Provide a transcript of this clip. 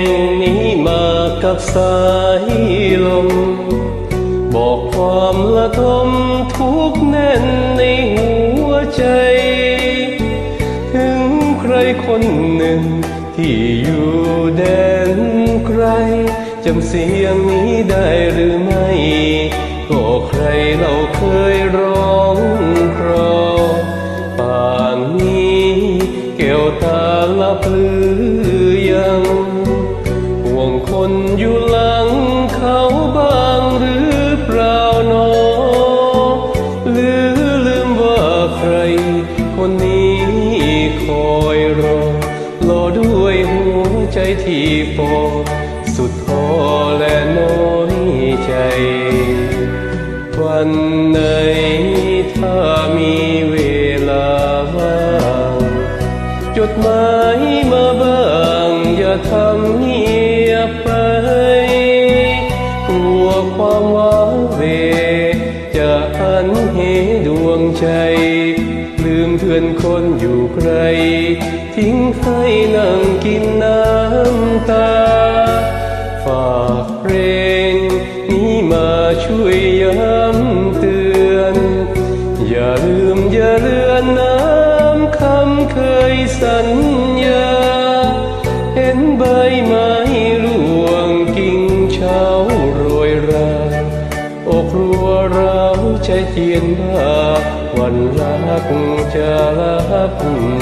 งนี้มากับสายลม บอกความละทมทุกแน่นในหัวใจ ถึงใครคนหนึ่งที่อยู่แดนไกลจำเสียงนี้ได้หรือไม่ก็ใครเราเคยร้องครอป่านนี้แก้วตาลับหรือ ยังห่วงคนอยู่หลังเขาบ้างหรือเปล่าหนอหรือลืมว่าใคร คนนี้คอยรอ รอด้วยหัวใจที่ปอสุดท้อและน้อยใจ วันไหนถ้ามีเวลาว่างจดหมายมา อย่าทำเงียบไป กลัวความว้าเว จะหันเหดวงใจ ลืมเพื่อนคนอยู่ไกล ทิ้งให้นั่งกินน้ำตา ฝากเพลงนี้มาช่วยย้ำเตือน อย่าลืมอย่าเลือนน้ำคำเคยสัญญา นใบไม้ร่วงกิ่งเช้าโรยราอกรัวร้าวใจเจียนบ้าวันรักจะลับ